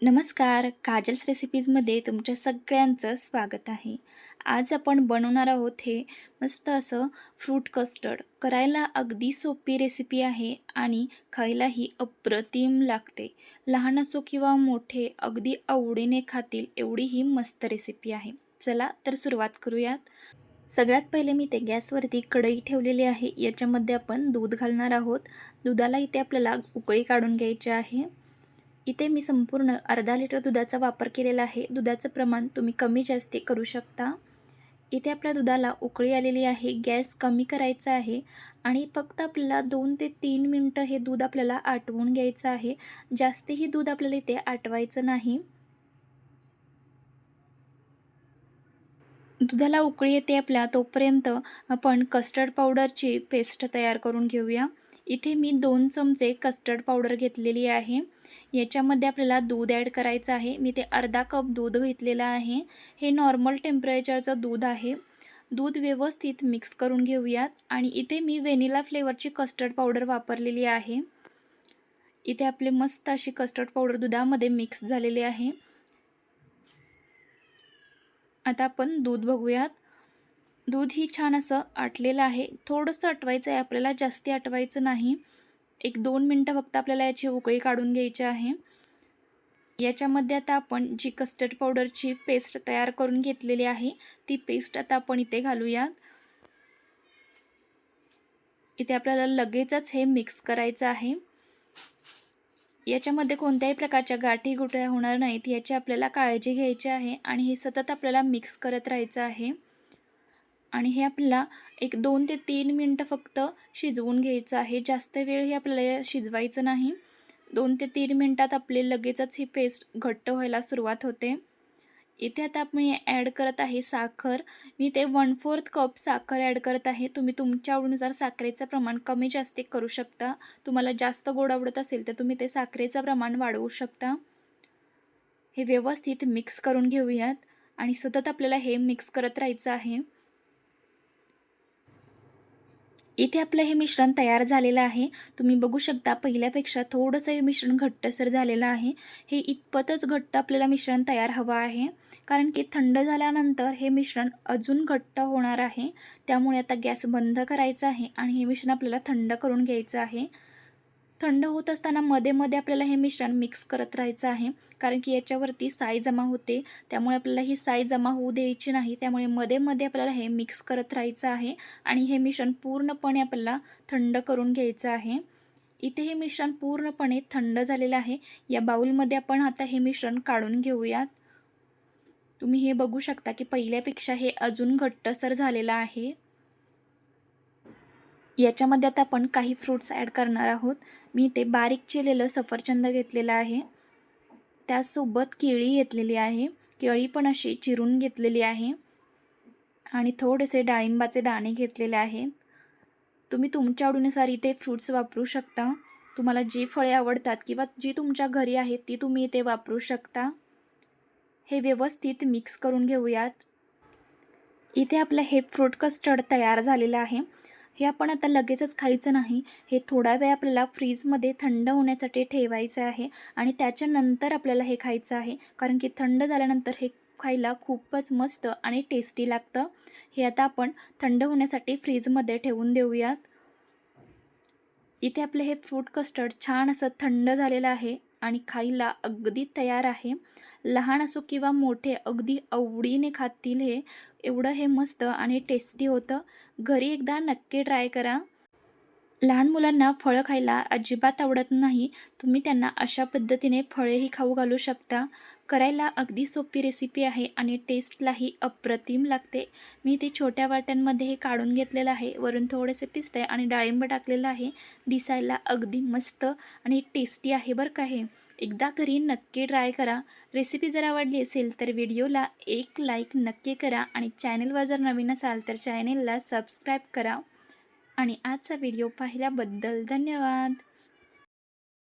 नमस्कार काजल्स रेसिपीजमध्ये तुमच्या सगळ्यांचं स्वागत आहे. आज आपण बनवणार आहोत हे मस्त असं फ्रूट कस्टर्ड करायला अगदी सोपी रेसिपी आहे आणि खायलाही अप्रतिम लागते. लहान असो किंवा मोठे अगदी आवडीने खातील एवढी ही मस्त रेसिपी आहे. चला तर सुरुवात करूयात. सगळ्यात पहिले मी ते गॅसवरती कढई ठेवलेली आहे. याच्यामध्ये आपण दूध घालणार आहोत. दुधाला इथे आपल्याला उकळी काढून घ्यायची आहे. इथे मी संपूर्ण अर्धा लिटर दुधाचा वापर केलेला आहे. दुधाचं प्रमाण तुम्ही कमी जास्ती करू शकता. इथे आपल्या दुधाला उकळी आलेली आहे. गॅस कमी करायचा आहे आणि फक्त आपल्याला दोन ते तीन मिनटं हे दूध आपल्याला आटवून घ्यायचं आहे. जास्तीही दूध आपल्याला इथे आटवायचं नाही. दुधाला उकळी येते आपल्या तोपर्यंत आपण कस्टर्ड पावडरची पेस्ट तयार करून घेऊया. इथे मी दोन चमचे कस्टर्ड पावडर घेतलेली आहे. याच्यामध्ये आपल्याला दूध ॲड करायचं आहे. मी ते अर्धा कप दूध घेतलेलं आहे. हे नॉर्मल टेम्परेचरचं दूध आहे. दूध व्यवस्थित मिक्स करून घेऊयात. आणि इथे मी व्हेनिला फ्लेवरची कस्टर्ड पावडर वापरलेली आहे. इथे आपले मस्त अशी कस्टर्ड पावडर दुधामध्ये मिक्स झालेली आहे. आता आपण दूध बघूयात. दूध ही छान असं आटलेलं आहे. थोडंसं आटवायचं आहे आपल्याला जास्ती आटवायचं नाही. एक दोन मिनटं फक्त आपल्याला याची उकळी काढून घ्यायची आहे. याच्यामध्ये आता आपण जी कस्टर्ड पावडरची पेस्ट तयार करून घेतलेली आहे ती पेस्ट आता आपण इथे घालूयात. इथे आपल्याला लगेचच हे मिक्स करायचं आहे. याच्यामध्ये कोणत्याही प्रकारच्या गाठी गुट्या होणार नाहीत याची आपल्याला काळजी घ्यायची आहे आणि हे सतत आपल्याला मिक्स करत राहायचं आहे. आणि हे आपल्याला एक दोन ते तीन मिनटं फक्त शिजवून घ्यायचं आहे. जास्त वेळ हे आपल्याला शिजवायचं नाही. दोन ते तीन मिनटात आपले लगेचच ही पेस्ट घट्ट व्हायला सुरुवात होते. इथे आता आपण ॲड करत आहे साखर. मी ते वन फोर्थ कप साखर ॲड करत आहे. तुम्ही तुमच्या आवडीनुसार साखरेचं प्रमाण कमी जास्त करू शकता. तुम्हाला जास्त गोड आवडत असेल तर तुम्ही ते साखरेचं प्रमाण वाढवू शकता. हे व्यवस्थित मिक्स करून घेऊयात. आणि सतत आपल्याला हे मिक्स करत राहायचं आहे. इथे आपलं हे मिश्रण तयार झालेलं आहे. तुम्ही बघू शकता पहिल्यापेक्षा थोडंसं हे मिश्रण घट्टसर झालेलं आहे. हे इतपतच घट्ट आपल्याला मिश्रण तयार हवं आहे. कारण की थंड झाल्यानंतर हे मिश्रण अजून घट्ट होणार आहे. त्यामुळे आता गॅस बंद करायचा आहे आणि हे मिश्रण आपल्याला थंड करून घ्यायचं आहे. थंड होत असताना मध्ये मध्ये आपल्याला हे मिश्रण मिक्स करत राहायचं आहे. कारण की याच्यावरती साय जमा होते. त्यामुळे आपल्याला ही साय जमा होऊ द्यायची नाही. त्यामुळे मध्ये मध्ये आपल्याला हे मिक्स करत राहायचं आहे. आणि हे मिश्रण पूर्णपणे आपल्याला थंड करून घ्यायचं आहे. इथे हे मिश्रण पूर्णपणे थंड झालेलं आहे. या बाऊलमध्ये आपण आता हे मिश्रण काढून घेऊयात. तुम्ही हे बघू शकता की पहिल्यापेक्षा हे अजून घट्टसर झालेलं आहे. याच्यामध्ये आता आपण काही फ्रूट्स ॲड करणार आहोत. मी ते बारीक चिरलेलं सफरचंद घेतलेलं आहे. त्यासोबत केळी घेतलेली आहे. केळी पण अशी चिरून घेतलेली आहे. आणि थोडेसे डाळिंबाचे दाणे घेतलेले आहेत. तुम्ही तुमच्या आवडीनुसार इथे फ्रूट्स वापरू शकता. तुम्हाला जी फळे आवडतात किंवा जी तुमच्या घरी आहेत ती तुम्ही इथे वापरू शकता. हे व्यवस्थित मिक्स करून घेऊयात. इथे आपलं हे फ्रूट कस्टर्ड तयार झालेलं आहे. हे आपण आता लगेचच खायचं नाही. हे थोडा वेळ आपल्याला फ्रीजमध्ये थंड होण्यासाठी ठेवायचं आहे आणि त्याच्यानंतर आपल्याला हे खायचं आहे. कारण की थंड झाल्यानंतर हे खायला खूपच मस्त आणि टेस्टी लागतं. हे आता आपण थंड होण्यासाठी फ्रीजमध्ये ठेवून देऊयात. इथे आपले हे फ्रूट कस्टर्ड छान असं थंड झालेलं आहे. आणि खायला अगदी तयार आहे. लहान असो किंवा मोठे अगदी आवडीने खातील हे. एवढं हे मस्त आणि टेस्टी होतं. घरी एकदा नक्की ट्राय करा. लहान मुलांना फळं खायला अजिबात आवडत नाही. तुम्ही त्यांना अशा पद्धतीने फळेही खाऊ घालू शकता. करायला अगदी सोपी रेसिपी आहे आणि टेस्टलाही अप्रतिम लागते. मी ते छोट्या वाट्यांमध्ये हे काढून घेतलेलं आहे. वरून थोडेसे पिस्ते आणि डाळिंब टाकलेलं आहे. दिसायला अगदी मस्त आणि टेस्टी आहे बरं का हे. एकदा घरी नक्की ट्राय करा. रेसिपी जर आवडली असेल तर व्हिडिओला एक लाईक नक्की करा आणि चॅनलवर जर नवीन असाल तर चॅनेलला सबस्क्राईब करा. आणि आजचा व्हिडिओ पाहिल्याबद्दल धन्यवाद.